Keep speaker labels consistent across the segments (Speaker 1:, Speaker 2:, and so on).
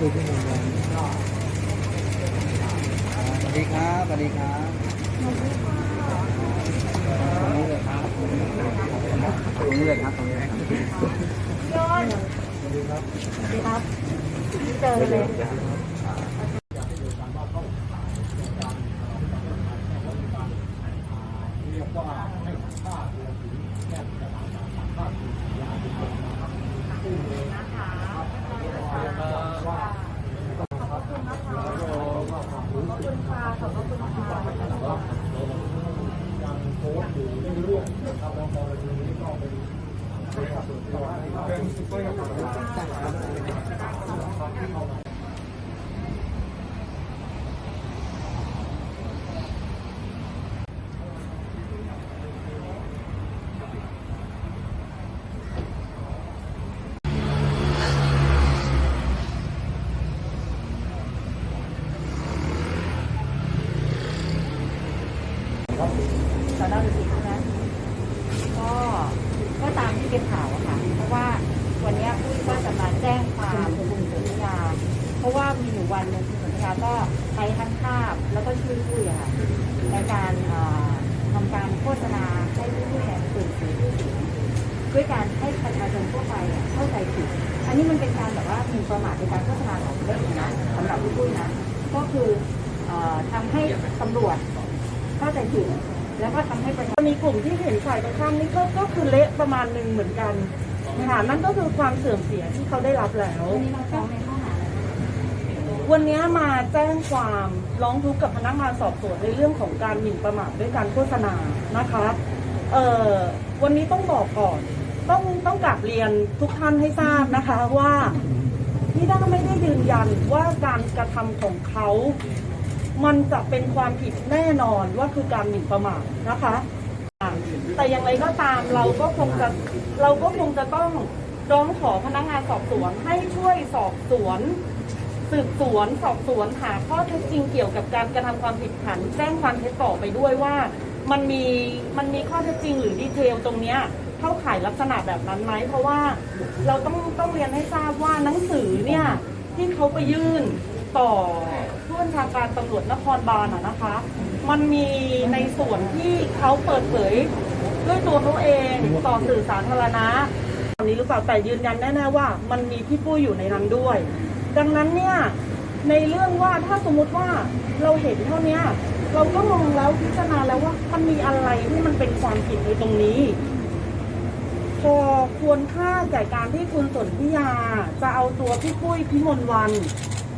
Speaker 1: คุยที่หนยังสวัสดีครับสวัสดีครับตรงนี้เลยครับตรงนี้เลยครับตรงนี้เลยครับ
Speaker 2: ยนสวัสดีครับเจอเลย สอนอดุสิตใช่ไหมก็ก็ตามที่เป็นข่าวอะค่ะ เพราะว่าวันเนี้ยปุ้ยก็จะมาแจ้งความคุณสุนิยา เพราะว่ามีอยู่วันหนึ่งคุณสุนิยาก็ใช้ทั้งภาพแล้วก็ชื่อปุ้ยอะค่ะในการเอ่อทำการโฆษณาให้ปุ้ยเนี่ยตื่นสื่อผู้เสียง ด้วยการให้ประชาชนทั่วไปเข้าใจผิด อันนี้มันเป็นการแบบว่าหมิ่นประมาทในการโฆษณาของเรื่องนะสำหรับปุ้ยนะก็คือเอ่อทำให้ตำรวจเข้าใจผิดแล้วก็ทำให้ประชาชน
Speaker 3: มีกลุ่มที่เห็นฝ่ายตรงข้ามนี่ก็ก็คือเละประมาณหนึ่งเหมือนกันค่ะนั่นก็คือความเสื่อมเสียที่เขาได้รับแล้ว
Speaker 2: วันนี้เราฟ้องในข้อหาอะไรคะ
Speaker 3: วันนี้มาแจ้งความร้องทุกข์กับพนักงานสอบสวนในเรื่องของการหมิ่นประมาทด้วยการโฆษณานะคะ เอ่อวันนี้ต้องบอกก่อน ต้องต้องกลับเรียนทุกท่านให้ทราบนะคะว่านิด้าไม่ได้ยืนยันว่าการกระทำของเขา มันจะเป็นความผิดแน่นอนว่าคือการหมิ่นประมาทนะคะ แต่อย่างไรก็ตามเราก็คงจะเราก็คงจะต้องร้องขอพนักงานสอบสวนให้ช่วยสอบสวน สืบสวนสอบสวนหาข้อเท็จจริงเกี่ยวกับการกระทำความผิดฐานแจ้งความเท็จต่อไปด้วยว่า มันมีมันมีข้อเท็จจริงหรือดีเทลตรงเนี้ยเข้าข่ายลักษณะแบบนั้นไหมเพราะว่าเราต้องต้องเรียนให้ทราบว่าหนังสือเนี่ยที่เขาไปยื่นต่อผู้บัญชาการตำรวจนครบาลอะนะคะ มันมีในส่วนที่เขาเปิดเผยด้วยตัวเขาเองต่อสื่อสาธารณะอันนี้หรือเปล่าแต่ยืนยันแน่ๆว่า มันมีพี่ปุ้ยอยู่ในนั้นด้วย ดังนั้นเนี่ยในเรื่องว่าถ้าสมมติว่าเราเห็นเท่านี้ เราก็มองแล้วพิจารณาแล้วว่ามันมีอะไรที่มันเป็นความผิดในตรงนี้ พอควรค่าแก่การที่คุณสนธิยา จะเอาตัวพี่ปุ้ยพิมลวัน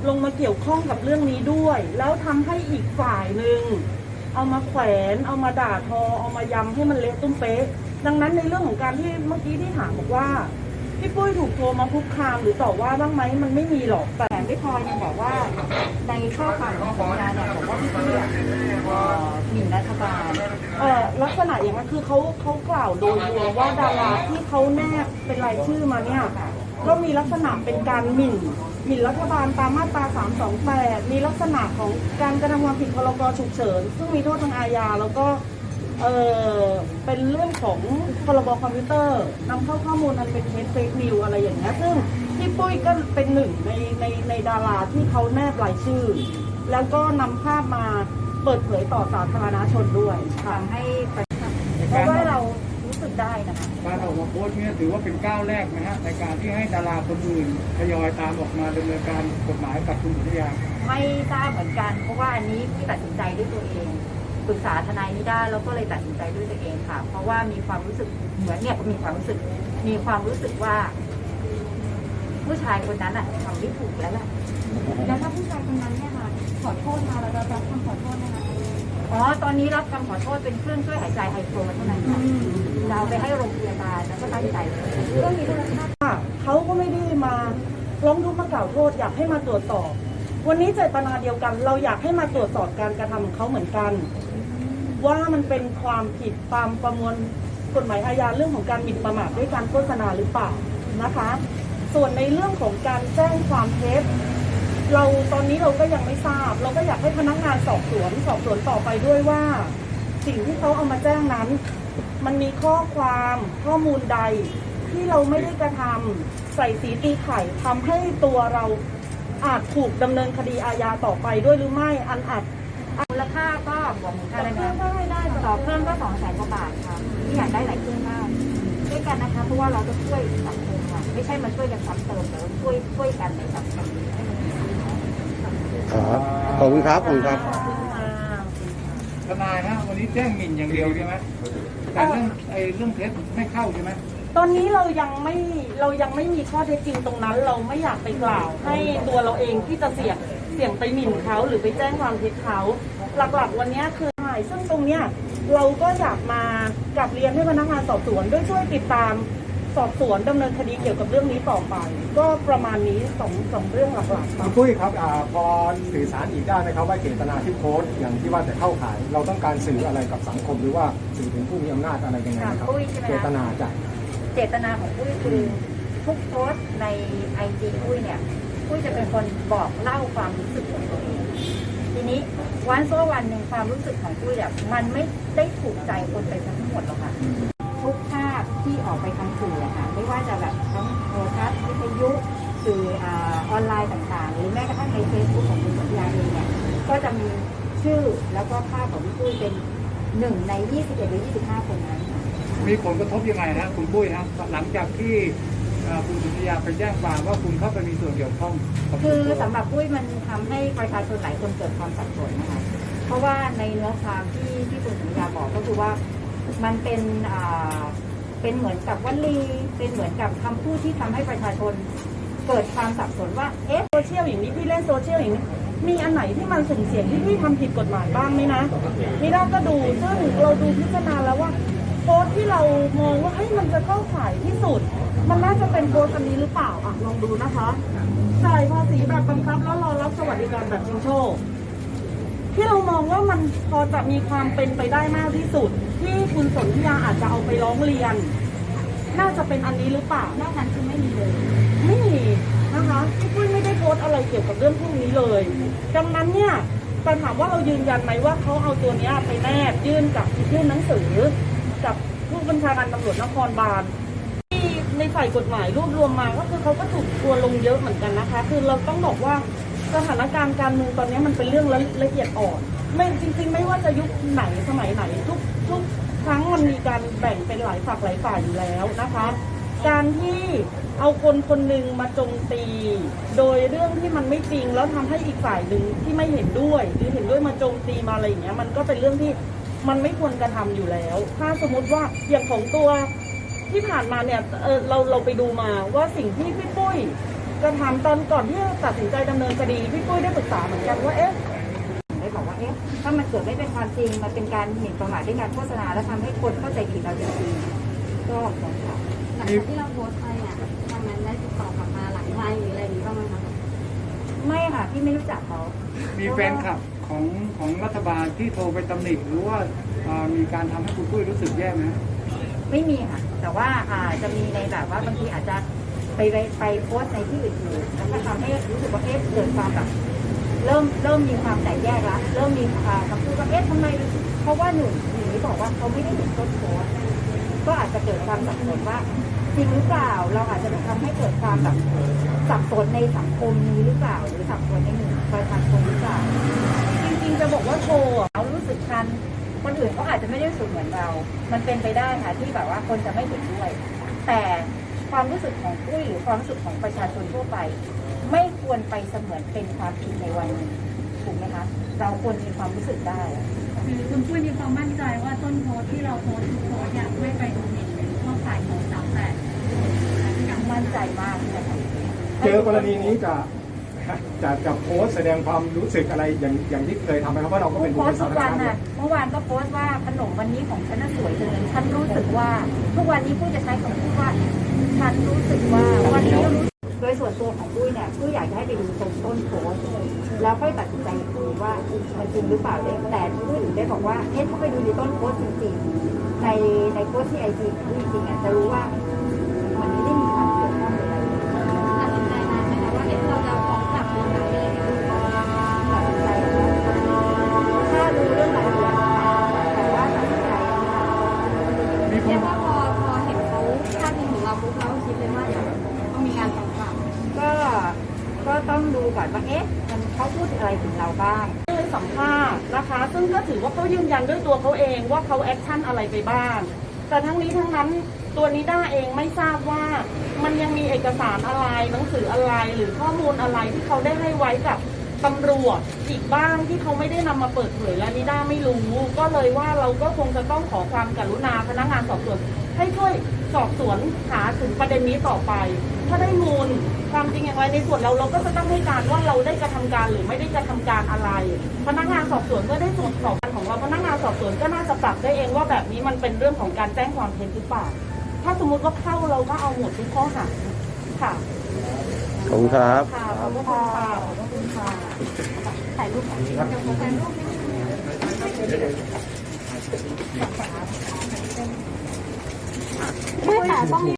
Speaker 3: ลงมาเกี่ยวข้องกับเรื่องนี้ด้วย แล้วทำให้อีกฝ่ายหนึ่งเอามาแขวน เอามาด่าทอ เอามายำให้มันเละตุ้มเป๊ะ ดังนั้นในเรื่องของการที่เมื่อกี้ที่ถามบอกว่า พี่ปุ้ยถูกโทรมาคุกคามหรือต่อว่าบ้างไหมมันไม่มีหรอกแต่
Speaker 2: แต่ไม่พอยังบอกว่าในข้อความของสัญญาเนี่ยบอกว่าพี่เพื่อเอ่อหมิ่นรัฐบาล
Speaker 3: เอ่อลักษณะอย่างนั้นคือเขาเขากล่าวโดยรวมว่าดาราที่เขาแนบเป็นรายชื่อมาเนี่ยก็มีลักษณะเป็นการหมิ่นหมิ่นรัฐบาลตามมาตรา 328 มีลักษณะของการกระทำความผิดพรกฉุกเฉิน ซึ่งมีโทษทางอาญาแล้วก็ เออเป็นเรื่องของพรบคอมพิวเตอร์นำเข้าข้อมูลอันเป็นเท็จเฟกนิวอะไรอย่างเงี้ยซึ่งพี่ปุ้ยก็เป็นหนึ่งในในในดาราที่เขาแนบรายชื่อ แล้วก็นำภาพมาเปิดเผยต่อสาธารณชนด้วยค่ะ
Speaker 2: ทำให้ประชาเพราะว่าเรารู้สึกได้นะคะ
Speaker 1: การออกมาโพสต์เนี่ยถือว่าเป็นก้าวแรกนะฮะในการที่ให้ดาราคนอื่นทยอยตามออกมาดำเนินการกฎหมายกับคุณสุริยา
Speaker 2: ไม่ทราบเหมือนกัน เพราะว่าอันนี้ที่ตัดสินใจด้วยตัวเอง ปรึกษาทนายนิด้าแล้วก็เลยตัดสินใจด้วยตัวเองค่ะ เพราะว่ามีความรู้สึกเหมือนเนี่ยมีความรู้สึก มีความรู้สึกว่า ผู้ชายคนนั้นอะทำไม่ถูกแล้วแหละ
Speaker 4: แล้วถ้าผู้ชายคนนั้นเนี่ยค่ะขอโทษมาแล้วเรารับคำขอโทษนะคะ
Speaker 2: อ๋อ ตอนนี้รับคำขอโทษเป็นเครื่องช่วยหายใจไฮโฟนเท่านั้นค่ะเราไปให้โรงพยาบาลแล้วก็ตั้งใจเลย
Speaker 4: เรื่องนี้ด้วยนะคะ
Speaker 3: ว่าเขาก็ไม่ได้มาร้องทุกข์มากล่าวโทษอยากให้มาตรวจสอบ วันนี้เจตนาเดียวกัน เราอยากให้มาตรวจสอบการกระทำของเขาเหมือนกัน ว่ามันเป็นความผิดตามประมวลกฎหมายอาญาเรื่องของการหมิ่นประมาทด้วยการโฆษณาหรือเปล่านะคะ ส่วนในเรื่องของการแจ้งความเท็จเราตอนนี้เราก็ยังไม่ทราบ เราก็อยากให้พนักงานสอบสวนสอบสวนต่อไปด้วยว่า สิ่งที่เขาเอามาแจ้งนั้น มันมีข้อความข้อมูลใดที่เราไม่ได้กระทำใส่สีตีไข่ทำให้ตัวเราอาจถูกดำเนินคดีอาญาต่อไปด้วยหรือไม่อันอาจ
Speaker 2: มูลค่าก็บวกหมื่นห้าแล้ว
Speaker 3: ได้
Speaker 2: นะ
Speaker 3: ได้ได้
Speaker 2: ต่อเครื่องก็สองแสนกว่าบาทค่ะที่อยากได้หลายเครื่องมากด้วยกันนะคะเพราะว่าเราจะช่วยสังคมค่ะไม่ใช่มาช่วยกันซ้ำเติมแต่ว่าช่วยช่วยกันในสังคมให้มันดีขึ้น
Speaker 5: ครับขอบคุณครับขอบคุณครับ
Speaker 3: ขอบคุณค่ะ
Speaker 1: ทนายฮะวันนี้แจ้งหมิ่นอย่างเดียวใช่ไหมแต่เรื่องไอ้เรื่องเท็จไม่เข้าใช่ไหม
Speaker 3: ตอนนี้เรายังไม่เรายังไม่มีข้อเท็จจริงตรงนั้น เราไม่อยากไปกล่าว ให้ตัวเราเองที่จะเสี่ยงเสี่ยงไปหมิ่นเขาหรือไปแจ้งความเท็จเขาหลักๆ วันนี้คือใช่ซึ่งตรงเนี้ยเราก็อยากมากลับเรียนให้พนักงานสอบสวนด้วยช่วยติดตามสอบสวนดำเนินคดีเกี่ยวกับเรื่องนี้ต่อไป ก็ประมาณนี้สองสองเรื่องหลักๆค
Speaker 6: คุ
Speaker 3: รับ
Speaker 6: ณปุ้ยครับอาพอสื่อสารอีกได้ไหมครับว่าเจตนาที่โพสต์อย่างที่ว่าจะเข้าขาย เราต้องการสื่ออะไรกับสังคมหรือว่าสื่อถึงผู้มีอำนาจอะไรยังไงนะครับ
Speaker 2: ปุ้ยใช่ไหมคะ
Speaker 6: เจตนาจะ
Speaker 2: เจตนาของปุ้ยคือทุกโพสต์ในไอจีปุ้ยเนี่ย ปุ้ยจะเป็นคนบอกเล่าความรู้สึกของตัวเองทีนี้วันโซวันหนึ่งความรู้สึกของปุ้ยเนี่ยมันไม่ได้ถูกใจคนไปทั้งหมดหรอกค่ะทุกภาพที่ออกไปทางสื่ออะค่ะไม่ว่าจะแบบทั้งโทรทัศน์วิทยุสื่อออนไลน์ต่างๆ หรือแม้กระทั่งในเฟซบุ๊กของคุณสัญญาเองเนี่ยก็จะมีชื่อแล้วก็ภาพของพี่ปุ้ยเป็นหนึ่งใน 21 หรือ 25 คนนั้น
Speaker 1: มีผลกระทบยังไงฮะคุณปุ้ยฮะหลังจากที่ อ่อคุณสุริยาไปแจ้งความว่าคุณเข้าไปมีส่วนเกี่ยวข้องกับ
Speaker 2: คือ
Speaker 1: ตัว
Speaker 2: สำหรับปุ้ยมันทำให้ประชาชนหลายคนเกิดความสับสนนะคะ เพราะว่าในเนื้อความที่ที่คุณสัญญาบอกก็คือว่ามันเป็นอ่าเป็นเหมือนกับวลีเป็นเหมือนกับคำพูดที่ทำให้ประชาชนเกิดความสับสนว่าเอ๊ะ
Speaker 3: โซเชียลอย่างนี้พี่เล่นโซเชียลอย่างนี้มีอันไหนที่มันสุ่มเสี่ยงที่พี่ทำผิดกฎหมายบ้างไหมนะนี่เราก็ดูซึ่งเราดูพิจารณาแล้วว่า โพสที่เรามองว่าเฮ้ยมันจะเข้าข่ายที่สุด มันน่าจะเป็นโพสอันนี้หรือเปล่าอะลองดูนะคะจ่ายภาษีแบบบังคับแล้วรอรับสวัสดิการแบบชิงโชค ที่เรามองว่ามันพอจะมีความเป็นไปได้มากที่สุด ที่คุณสนธิยาอาจจะเอาไปร้องเรียน น่าจะเป็นอันนี้หรือเปล่า
Speaker 4: นอกนั้นคือไม่มีเลย
Speaker 3: ไม่มีนะคะพี่ปุ้ยไม่ได้โพสอะไรเกี่ยวกับเรื่องพวกนี้เลย ดังนั้นเนี่ยแต่ถามว่าเรายืนยันไหมว่าเขาเอาตัวนี้ไปแนบยื่นกับยื่นหนังสือ ผู้บัญชาการตำรวจนครบาลที่ในฝ่ายกฎหมายรวบรวมมาก็คือเขาก็ถูกทัวลงเยอะเหมือนกันนะคะ คือเราต้องบอกว่าสถานการณ์การเมืองตอนนี้มันเป็นเรื่องละละเอียดอ่อนไม่จริง ๆ ไม่ว่าจะยุคไหนสมัยไหนทุกทุกครั้งมันมีการแบ่งเป็นหลายฝักหลายฝ่ายอยู่แล้วนะคะ การที่เอาคนคนหนึ่งมาโจมตี โดยเรื่องที่มันไม่จริงแล้วทำให้อีกฝ่ายหนึ่งที่ไม่เห็นด้วย หรือเห็นด้วยมาโจมตีมาอะไรอย่างเงี้ยมันก็เป็นเรื่องที่ มันไม่ควรกระทำอยู่แล้ว ถ้าสมมติว่าอย่างของตัวที่ผ่านมาเนี่ยเออเราเราไปดูมาว่าสิ่งที่พี่ปุ้ยกระทำตอนก่อนที่จะตัดสินใจดำเนินคดีพี่ปุ้ยได้ปรึกษาเหมือนกันว่าเอ๊ะ
Speaker 2: ได้บอกว่าเอ๊ะถ้ามันเกิดไม่เป็นความจริงมันเป็นการหมิ่นประมาทด้วยการโฆษณาและทำให้คนเข้าใจผิดเราจริงๆก็สงสาร
Speaker 4: หลังจากที่เราโพสต์ไปอะทางนั้นได้ติดต่อกลับมาหลังไลน์หรืออะไรอย่างนี้บ้างไหมคะ
Speaker 2: ไม่ค่ะพี่ไม่รู้จักเขา
Speaker 1: มีแฟนคลับ ของของรัฐบาลที่โทรไปตำหนิหรือว่ามีการทำให้คุณปุ้ยรู้สึกแย่ไหม
Speaker 2: ไม่มีค่ะ แต่ว่าอาจะมีในแบบว่าบางทีอาจจะไปไปไปโพสในที่อื่นๆแล้วก็ทำให้รู้สึกว่าเอ๊ะเกิดความแบบเริ่มเริ่มมีความแตกแยกละเริ่มมีอ่าคำพูดว่าเอ๊ะทำไมเพราะว่าหนุ่มหนีบอกว่าเขาไม่ได้เห็นต้นโพสก็อาจจะเกิดความสับสนว่าจริงหรือเปล่าเราอาจจะทำให้เกิดความแบบสับสนในสังคมนี้หรือเปล่า หรือสับสนในหมู่ประชาชนหรือเปล่า
Speaker 3: จริงๆจะบอกว่าโชว์อะ
Speaker 2: เรารู้สึกคัน คนอื่นเขาอาจจะไม่ได้รู้สึกเหมือนเรา มันเป็นไปได้ค่ะที่แบบว่าคนจะไม่เห็นด้วย แต่ความรู้สึกของปุ้ยหรือความรู้สึกของประชาชนทั่วไป ไม่ควรไปเสมือนเป็นความผิดในวันนี้ถูกไหมคะเราควรมีความรู้สึกได้
Speaker 4: คือคุณปุ้ยมีความมั่นใจว่าต้นโพสต์ที่เราโพสต์ทุกโพสต์เนี่ยไม่ไปดูหมิ่นหรือเข้าข่ายของสามแปด
Speaker 2: มั่นใจมากเลยค่ะ
Speaker 6: เจอกรณีนี้จะ จะจะโพสต์แสดงความรู้สึกอะไรอย่างอย่างที่เคยทำไหมครับว่าเราก็เป็น
Speaker 2: โพ
Speaker 6: บุค
Speaker 2: ส
Speaker 6: คล
Speaker 2: ต์
Speaker 6: สา
Speaker 2: ทุก
Speaker 6: ธาร
Speaker 2: วัน
Speaker 6: ณะ
Speaker 2: น่ะเมื่อวานก็โพสต์ว่าขนมวันนี้ของฉันน่ะสวยจังเลยฉันรู้สึกว่า ทุกวันนี้ปุ้ยจะใช้คำพูดว่า ฉันรู้สึกว่าวันนี้รู้สึกโดยส่วนตัวของปุ้ยเนี่ยปุ้ยอยากจะให้ไปดูตรงต้นโพสต์แล้วค่อยตัดสินใจอีกทีว่ามันจริงหรือเปล่าเนี่ยแต่ปุ้ยถึงได้บอกว่าเอ๊ะถ้าไปดูในต้นโพสต์จริงๆในในโพสต์ที่ไอจีของปุ้ยจริงๆอะจะรู้ว่า เขา
Speaker 4: พาดพิงถึงเราก็คิดเลยว่าเดี๋ยวต้องมีการฟ้องกลับ
Speaker 2: ก็ก็ต้องดูก่อนว่าเอ๊ะมันเขาพูดอะไรถึงเราบ้าง
Speaker 3: ให้สัมภาษณ์นะคะ ซึ่งก็ถือว่าเขายืนยันด้วยตัวเขาเองว่าเขาแอคชั่นอะไรไปบ้าง แต่ทั้งนี้ทั้งนั้นตัวนิด้าเองไม่ทราบว่า มันยังมีเอกสารอะไรหนังสืออะไรหรือข้อมูลอะไรที่เขาได้ให้ไว้กับตำรวจอีกบ้างที่เขาไม่ได้นำมาเปิดเผยและนิด้าไม่รู้ ก็เลยว่าเราก็คงจะต้องขอความกรุณาพนักงานสอบสวนให้ช่วย สอบสวนหาถึงประเด็นนี้ต่อไป ถ้าได้มูลความจริงอย่างไรในส่วนเราเราก็จะต้องให้การว่าเราได้กระทำการหรือไม่ได้กระทำการอะไร พนักงานสอบสวนเมื่อได้ตรวจสอบการของเราพนักงานสอบสวนก็น่าจะปรับได้เองว่าแบบนี้มันเป็นเรื่องของการแจ้งความเท็จหรือเปล่า ถ้าสมมุติว่าเข้าเราก็เอาหมดทุกข้อหาค่ะ
Speaker 5: ขอบคุณครับ
Speaker 3: ค่ะขอบคุณค่ะ
Speaker 2: ขอบคุณค่ะถ่ายรูปก่อนถ่ายรูป ไม่ค่ะต้องมี